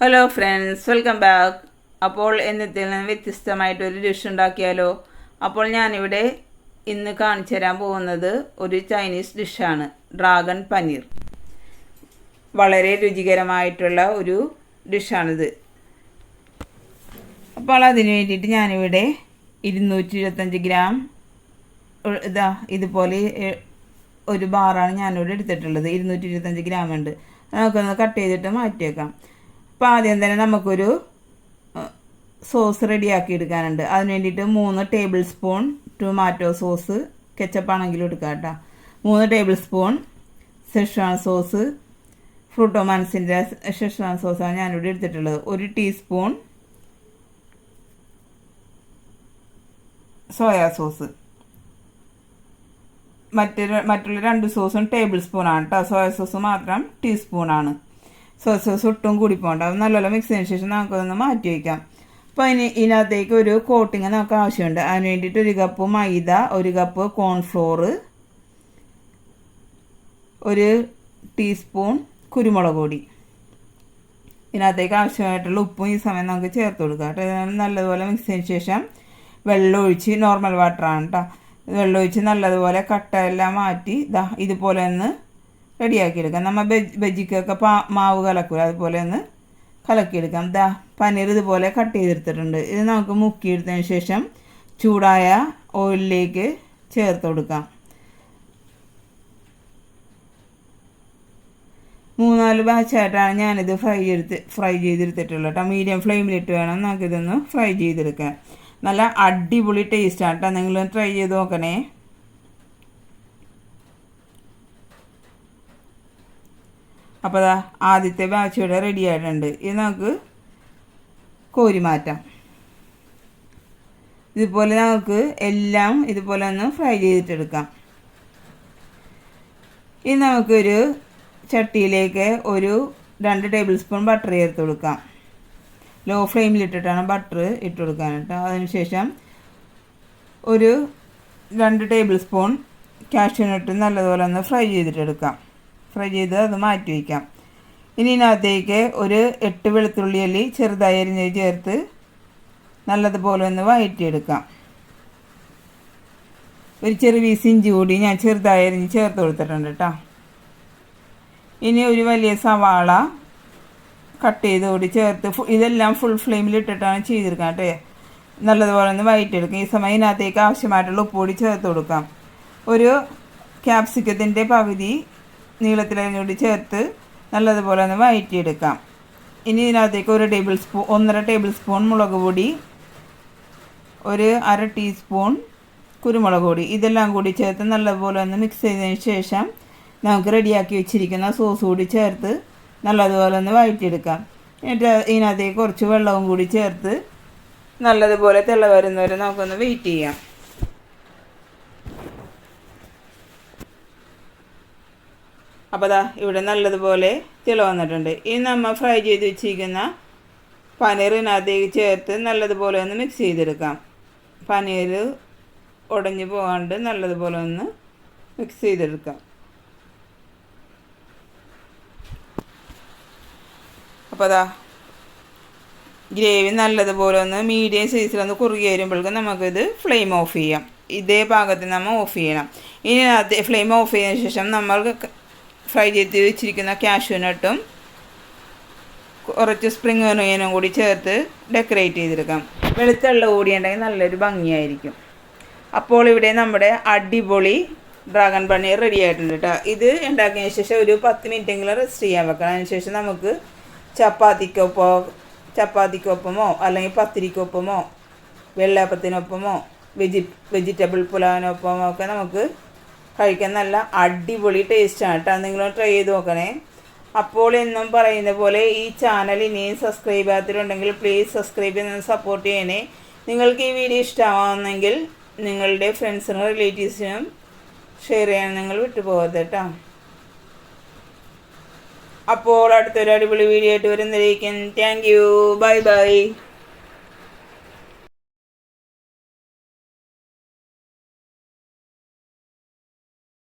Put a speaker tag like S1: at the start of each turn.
S1: Hello friends welcome back അപ്പോൾ എന്നത്തിൽ നിന്ന് വ്യത്യസ്തമായിട്ടൊരു dish ഉണ്ടാക്കിയാലോ? അപ്പോൾ ഞാനിവിടെ ഇന്ന് കാണിച്ചു തരാൻ പോകുന്നത് ഒരു ചൈനീസ് ഡിഷാണ് ഡ്രാഗൺ പനീർ വളരെ രുചികരമായിട്ടുള്ള ഒരു ഡിഷാണിത് അപ്പോൾ അതിന് വേണ്ടിയിട്ട് ഞാനിവിടെ ഇരുന്നൂറ്റി ഇരുപത്തഞ്ച് ഗ്രാം ഇതാ ഇതുപോലെ ഒരു ബാറാണ് ഞാനിവിടെ എടുത്തിട്ടുള്ളത്. ഇരുന്നൂറ്റി ഇരുപത്തഞ്ച് ഗ്രാം ഉണ്ട്. നമുക്കൊന്ന് കട്ട് ചെയ്തിട്ട് മാറ്റി വെക്കാം അപ്പോൾ ആദ്യം തന്നെ നമുക്കൊരു സോസ് റെഡിയാക്കി എടുക്കാനുണ്ട്. അതിന് വേണ്ടിയിട്ട് മൂന്ന് tablespoon tomato sauce ketchup ആണെങ്കിലും എടുക്കാം കേട്ടോ. മൂന്ന് ടേബിൾ സ്പൂൺ ഷെഷ്വാൻ സോസ് ഫ്രൂട്ടോമാൻസിന്റെ ഷെഷ്വാൻ സോസാണ് ഞാനിവിടെ എടുത്തിട്ടുള്ളത്. ഒരു ടീസ്പൂൺ സോയാ സോസ് മറ്റൊരു മറ്റുള്ള രണ്ട് സോസും ടേബിൾ സ്പൂണാണ് കേട്ടോ. സോയ സോസ് മാത്രം ടീസ്പൂണാണ് സോസ് ഒട്ടും കൂടി പോകണ്ട അത് നല്ലോണം മിക്സിന് ശേഷം നമുക്കതൊന്ന് മാറ്റി വയ്ക്കാം. അപ്പോൾ അതിന് ഇതിനകത്തേക്ക് ഒരു കോട്ടിങ് നമുക്ക് ആവശ്യമുണ്ട്. അതിന് വേണ്ടിയിട്ട് ഒരു കപ്പ് മൈദ ഒരു കപ്പ് കോൺഫ്ലോർ ഒരു ടീസ്പൂൺ കുരുമുളക് പൊടി. ഇതിനകത്തേക്ക് ആവശ്യമായിട്ടുള്ള ഉപ്പും ഈ സമയം നമുക്ക് ചേർത്ത് കൊടുക്കാം കേട്ടോ. നല്ലതുപോലെ മിക്സ് ശേഷം വെള്ളം ഒഴിച്ച് നോർമൽ വാട്ടറാണ് കേട്ടോ. വെള്ളം ഒഴിച്ച് നല്ലതുപോലെ കട്ട എല്ലാം മാറ്റി ഇതാ ഇതുപോലെ ഒന്ന് റെഡിയാക്കിയെടുക്കാം. നമ്മൾ ബെജ് ബജിക്കൊക്കെ പാ മാവ് കലക്കൂല. അതുപോലെ ഒന്ന് കലക്കിയെടുക്കാം. ദാ പനീർ ഇതുപോലെ കട്ട് ചെയ്തെടുത്തിട്ടുണ്ട്. ഇത് നമുക്ക് മുക്കിയെടുത്തതിന് ശേഷം ചൂടായ ഓയിലിലേക്ക് ചേർത്ത് കൊടുക്കാം. മൂന്നാൽ ബാച്ചായിട്ടാണ് ഞാനിത് ഫ്രൈ ചെയ്ത് ഫ്രൈ ചെയ്തെടുത്തിട്ടുള്ളത് കേട്ടോ. മീഡിയം ഫ്ലെയിമിലിട്ട് വേണം നമുക്കിതൊന്ന് ഫ്രൈ ചെയ്തെടുക്കാൻ. നല്ല അടിപൊളി ടേസ്റ്റാണ് കേട്ടോ. നിങ്ങൾ ട്രൈ ചെയ്ത് നോക്കണേ. അപ്പോൾ അതാ ആദ്യത്തെ ബാച്ച് ഇവിടെ റെഡി ആയിട്ടുണ്ട്. ഇത് നമുക്ക് കോരി മാറ്റാം. ഇതുപോലെ നമുക്ക് എല്ലാം ഇതുപോലെ ഒന്ന് ഫ്രൈ ചെയ്തിട്ടെടുക്കാം. ഇനി നമുക്കൊരു ചട്ടിയിലേക്ക് ഒരു രണ്ട് ടേബിൾ സ്പൂൺ ബട്ടർ ചേർത്ത് കൊടുക്കാം. ലോ ഫ്ലെയിമിലിട്ടിട്ടാണ് ബട്ടർ ഇട്ട് കൊടുക്കാൻ കേട്ടോ. അതിനുശേഷം ഒരു രണ്ട് ടേബിൾ സ്പൂൺ ക്യാഷ്യൂനട്ട് നല്ലതുപോലെ ഒന്ന് ഫ്രൈ ചെയ്തിട്ടെടുക്കാം. ഫ്രൈ ചെയ്ത് അത് മാറ്റി വയ്ക്കാം. ഇനി ഇതിനകത്തേക്ക് ഒരു എട്ട് വെളുത്തുള്ളി അല്ലി ചെറുതായി അരിഞ്ഞ് ചേർത്ത് നല്ലതുപോലെ ഒന്ന് വഴറ്റിയെടുക്കാം. ഒരു ചെറു പീസ് ഇഞ്ചി കൂടി ഞാൻ ചെറുതായി അരിഞ്ഞ് ചേർത്ത് കൊടുത്തിട്ടുണ്ട് കേട്ടോ. ഇനി ഒരു വലിയ സവാള കട്ട് ചെയ്ത് കൂടി ചേർത്ത് ഇതെല്ലാം ഫുൾ ഫ്ലെയിമിൽ ഇട്ടിട്ടാണ് ചെയ്തെടുക്കാം കേട്ടോ. നല്ലതുപോലെ ഒന്ന് വഴറ്റിയെടുക്കാം. ഈ സമയം ഇതിനകത്തേക്ക് ആവശ്യമായിട്ടുള്ള ഉപ്പ് കൂടി ചേർത്ത് കൊടുക്കാം. ഒരു ക്യാപ്സിക്കത്തിന്റെ പകുതി നീളത്തിലരിഞ്ഞുകൂടി ചേർത്ത് നല്ലതുപോലെ ഒന്ന് വഴറ്റിയെടുക്കാം ഇനി ഇതിനകത്തേക്ക് ഒരു ടേബിൾ സ്പൂൺ ഒന്നര ടേബിൾ സ്പൂൺ മുളക് പൊടി ഒരു അര ടീസ്പൂൺ കുരുമുളക് പൊടി. ഇതെല്ലാം കൂടി ചേർത്ത് നല്ലതുപോലെ ഒന്ന് മിക്സ് ചെയ്തതിന് ശേഷം നമുക്ക് റെഡിയാക്കി വെച്ചിരിക്കുന്ന സോസ് കൂടി ചേർത്ത് നല്ലതുപോലെ ഒന്ന് വഴറ്റിയെടുക്കാം എന്നിട്ട് ഇതിനകത്തേക്ക് കുറച്ച് വെള്ളവും കൂടി ചേർത്ത് നല്ലതുപോലെ തിള വരുന്നവരെ നമുക്കൊന്ന് വെയിറ്റ് ചെയ്യാം. അപ്പോൾ ദാ ഇവിടെ നല്ലതുപോലെ തിള വന്നിട്ടുണ്ട്. ഇനി നമ്മൾ ഫ്രൈ ചെയ്ത് വെച്ചിരിക്കുന്ന പനീറിനകത്തേക്ക് ചേർത്ത് നല്ലതുപോലെ ഒന്ന് മിക്സ് ചെയ്തെടുക്കാം. പനീർ ഉടഞ്ഞു പോകാണ്ട് നല്ലതുപോലെ ഒന്ന് മിക്സ് ചെയ്തെടുക്കാം. അപ്പോൾ അതാ ഗ്രേവി നല്ലതുപോലെ ഒന്ന് മീഡിയം സൈസിലൊന്ന് കുറുകി വരുമ്പോഴേക്കും നമുക്കിത് ഫ്ലെയിം ഓഫ് ചെയ്യാം. ഇതേ പാകത്തിന് നമ്മൾ ഓഫ് ചെയ്യണം. ഇനി ഫ്ലെയിം ഓഫ് ചെയ്തതിന് ശേഷം നമ്മൾ ഫ്രൈ ചെയ്ത് വെച്ചിരിക്കുന്ന കാഷ്യൂനട്ടും കുറച്ച് സ്പ്രിങ് ഒനിയനും കൂടി ചേർത്ത് ഡെക്കറേറ്റ് ചെയ്തെടുക്കാം. വെളുത്തുള്ള കൂടി ഉണ്ടെങ്കിൽ നല്ലൊരു ഭംഗിയായിരിക്കും. അപ്പോൾ ഇവിടെ നമ്മുടെ അടിപൊളി ഡ്രാഗൺ പനീർ റെഡി ആയിട്ടുണ്ട് കേട്ടോ. ഇത് ഉണ്ടാക്കിയതിന് ശേഷം ഒരു പത്ത് മിനിറ്റെങ്കിലും റെസ്റ്റ് ചെയ്യാൻ വെക്കണം. അതിന് ശേഷം നമുക്ക് ചപ്പാത്തിക്കൊപ്പോ ചപ്പാത്തിക്കൊപ്പമോ അല്ലെങ്കിൽ പത്തിരിക്കൊപ്പമോ വെള്ളയപ്പത്തിനൊപ്പമോ വെജി വെജിറ്റബിൾ പുലാവിനൊപ്പമോ ഒക്കെ നമുക്ക് കഴിക്കാൻ നല്ല അടിപൊളി ടേസ്റ്റാണ് കേട്ടോ. നിങ്ങൾ ട്രൈ ചെയ്ത് നോക്കണേ. അപ്പോൾ എന്നും പറയുന്ന പോലെ ഈ ചാനൽ ഇനിയും സബ്സ്ക്രൈബ് ചെയ്യാത്തിട്ടുണ്ടെങ്കിൽ പ്ലീസ് സബ്സ്ക്രൈബ് ചെയ്ത് സപ്പോർട്ട് ചെയ്യണേ. നിങ്ങൾക്ക് ഈ വീഡിയോ ഇഷ്ടമാവുന്നെങ്കിൽ നിങ്ങളുടെ ഫ്രണ്ട്സിനും റിലേറ്റീവ്സിനും ഷെയർ ചെയ്യാൻ നിങ്ങൾ വിട്ടുപോകരുത് കേട്ടോ. അപ്പോൾ അടുത്തൊരു അടിപൊളി വീഡിയോ ആയിട്ട് വരുന്നതായിരിക്കും. Thank you bye bye